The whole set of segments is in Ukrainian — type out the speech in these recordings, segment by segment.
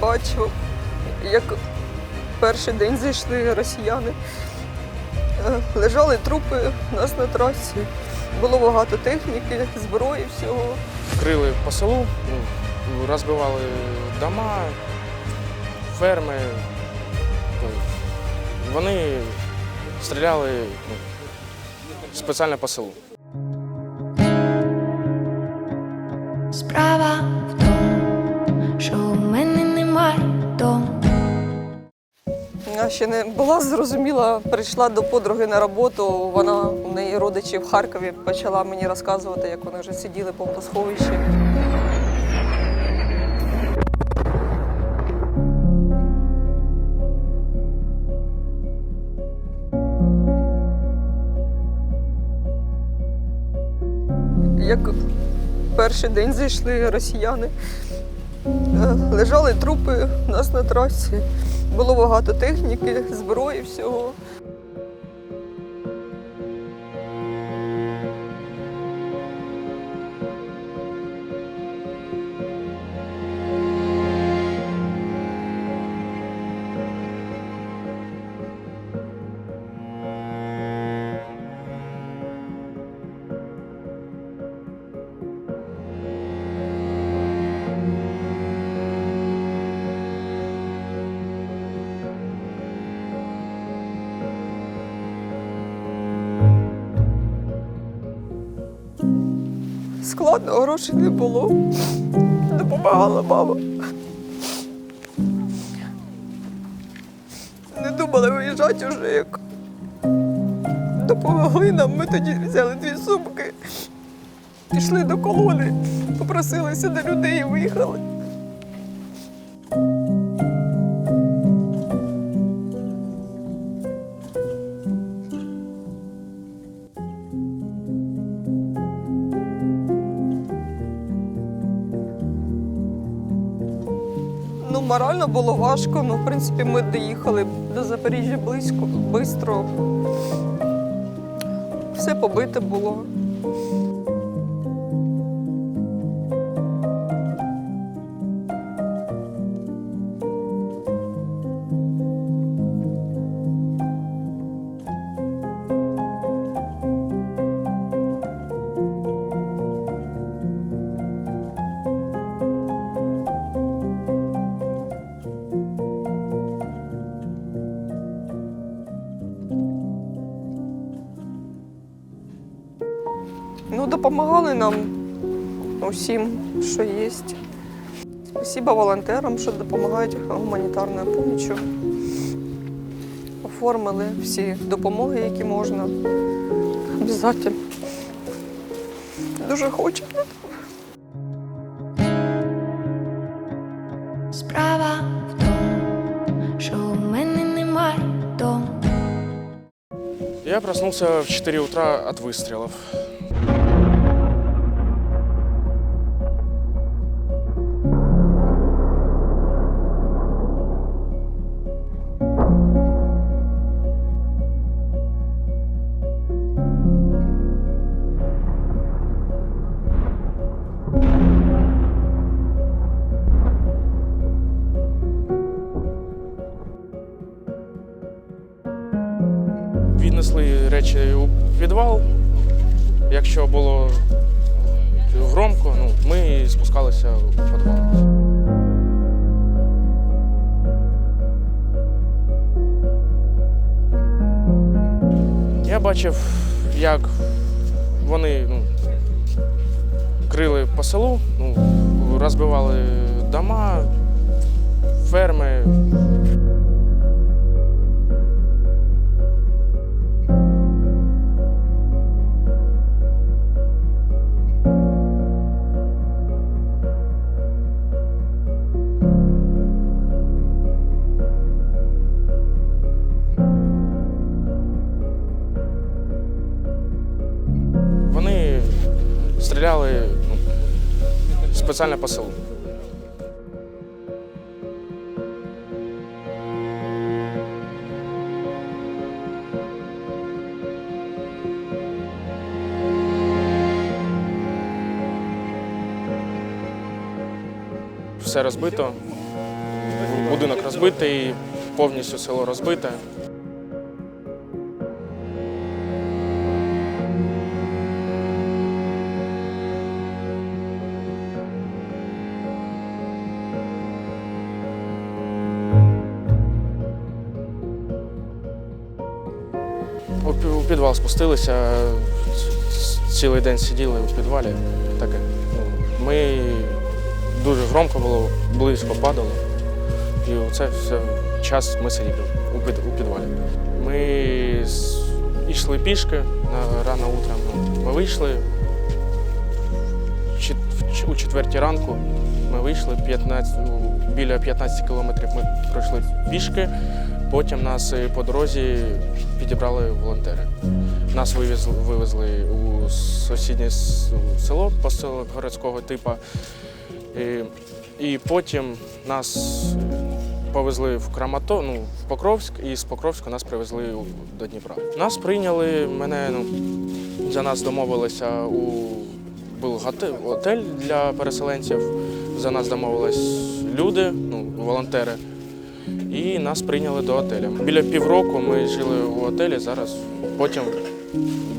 бачив, як перший день зайшли росіяни. Е, Лежали трупи у нас на трасі. Було багато техніки, зброї, всього. Крили по селу, ну, розбивали дома, ферми. Тобто Вони стріляли ну, спеціально по селу. Ще не була зрозуміла, прийшла до подруги на роботу. Вона у неї родичі в Харкові почала мені розказувати, як вони вже сиділи по сховищі. Як перший день зайшли росіяни. Лежали трупи у нас на трасі. Було багато техніки, зброї, всього. Складно, грошей не було. Допомагала мама. Не думали виїжджати вже як. Допомогли нам, ми тоді взяли дві сумки, пішли до колони, попросилися до людей і виїхали. Морально було важко. Ну, в принципі, ми доїхали до Запоріжжя близько, швидко. Все побите було. Ну, допомагали нам усім, що є. Спасибо волонтерам, що допомагають гуманітарною допомогою. Оформили всі допомоги, які можна. Обязательно. Дуже хочу. Справа в тому, що у мене немає дому. Я проснулся в 4 утра от выстрелов. Віднесли речі у підвал. Якщо було громко, ну, ми спускалися у підвал. Я бачив, як вони ну, крили по селу, ну, розбивали дома, ферми. Спеціально по. Все розбито, Будинок розбитий, повністю село розбите. Підвал спустилися, цілий день сиділи у підвалі. Таке. Ми дуже громко було, близько падало. І оце все час ми сиділи у, під, у підвалі. Ми йшли пішки рано утром. Ми вийшли у четвертій ранку. Ми вийшли 15, ну, біля 15 кілометрів ми пройшли пішки. Потім нас по дорозі підібрали волонтери. Нас вивезли, вивезли у сусіднє село поселок городського типу. І, і потім нас повезли в Крамато, ну, в Покровськ, і з Покровська нас привезли до Дніпра. Нас прийняли, мене ну, за нас домовилися у був готель для переселенців. За нас домовились люди, ну, волонтери. І нас прийняли до готеля. Біля півроку ми жили у готелі, зараз потім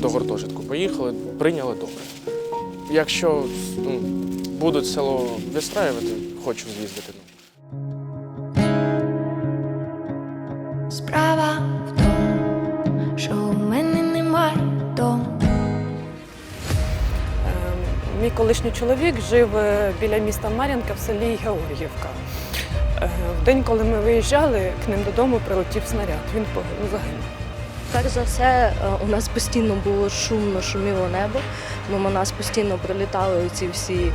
до гуртожитку поїхали, прийняли добре. Якщо ну, будуть село відстраювати, хочу з'їздити. Справа в тому, що у мене немає дому. Е, Мій колишній чоловік жив е, біля міста Мар'янка в селі Георгіївка. Е, В день, коли ми виїжджали, к ним додому прилетів снаряд. Він загинув. Перш за все, е, у нас постійно було шумно, шуміло небо. Мимо нас постійно прилітали ці всі е,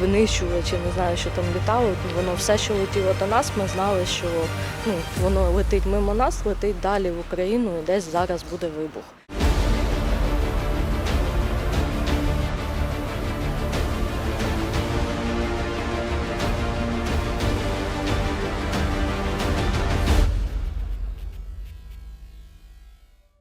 винищувачі, не знаю, що там літало. Воно все, що летіло до нас, ми знали, що ну, воно летить мимо нас, летить далі в Україну і десь зараз буде вибух.